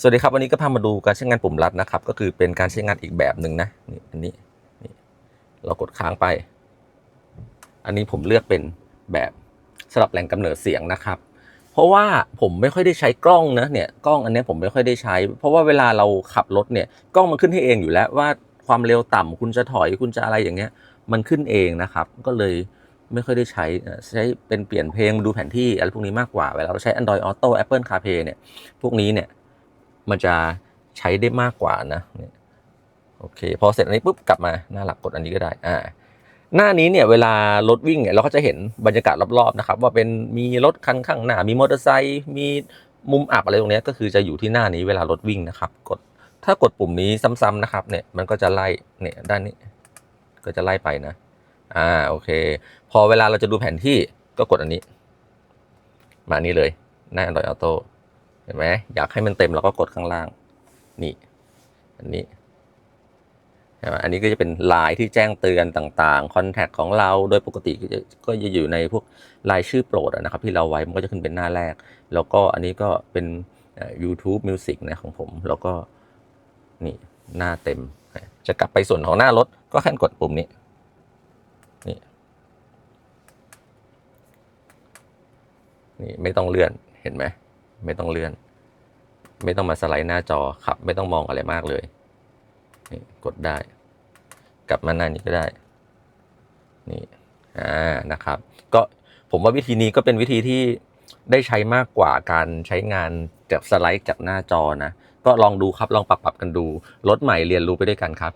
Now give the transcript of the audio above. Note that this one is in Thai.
สวัสดีครับวันนี้ก็พามาดูการใช้งานปุ่มลัดนะครับ ก็คือเป็นการใช้งานอีกแบบหนึ่งนะนี่อันนี้นี่เรากดค้างไป อันนี้ผมเลือกเป็นแบบสำหรับแหล่งกำเนิดเสียงนะครับ เพราะว่าผมไม่ค่อยได้ใช้กล้องนะเนี่ยกล้องอันนี้ผมไม่ค่อยได้ใช้ เพราะว่าเวลาเราขับรถเนี่ยกล้องมันขึ้นให้เองอยู่แล้วว่าความเร็วต่ำคุณจะถอยคุณจะอะไรอย่างเงี้ย มันขึ้นเองนะครับ ก็เลยไม่ค่อยได้ใช้ใช้เป็นเปลี่ยนเพลงดูแผนที่อะไรพวกนี้มากกว่าเวลาเราใช้ Android Auto Apple CarPlay เนี่ยพวกนี้เนี่ย มันจะใช้ได้มากกว่านะโอเค พอเสร็จอันนี้ปุ๊บกลับมาหน้าหลักกดอันนี้ก็ได้อ่าหน้านี้เนี่ยเวลารถวิ่งเนี่ยเราก็จะเห็นบรรยากาศรอบๆนะครับ ว่าเป็นมีรถคันข้างหน้ามีมอเตอร์ไซค์มีมุมอับอะไรตรงนี้ก็คือจะอยู่ที่หน้านี้เวลารถวิ่งนะครับ กดถ้ากดปุ่มนี้ซ้ำๆนะครับ เนี่ยมันก็จะไล่เนี่ยด้านนี้ ก็จะไล่ไปนะ อ่าโอเค พอเวลาเราจะดูแผนที่ก็กดอันนี้ มานี่เลยหน้า Android Auto เห็นไหมอยากให้มันเต็มเราก็กดข้างล่าง นี่ อันนี้เห็นไหมอันนี้ก็จะเป็นลายที่แจ้งเตือนต่างๆคอนแทคของเราโดยปกติก็จะก็จะอยู่ในพวกรายชื่อโปรดนะครับ ที่เราไว้มันก็จะขึ้นเป็นหน้าแรก แล้วก็อันนี้ก็เป็น YouTube Music นะของผม แล้วก็นี่หน้าเต็ม จะกลับไปส่วนของหน้ารถก็แค่กดปุ่มนี้นี่นี่ไม่ต้องเลื่อนเห็นไหม ไม่ต้องเลื่อน ไม่ต้องมาสไลด์หน้าจอขับ ไม่ต้องมองอะไรมากเลยนี่กดได้ กลับมาหน้านี้ก็ได้นี่อ่านะครับ ก็ผมว่าวิธีนี้ก็เป็นวิธีที่ได้ใช้มากกว่าการใช้งานจากสไลด์จากหน้าจอนะ ก็ลองดูครับลองปรับปรับกันดูรถใหม่เรียนรู้ไปด้วยกันครับ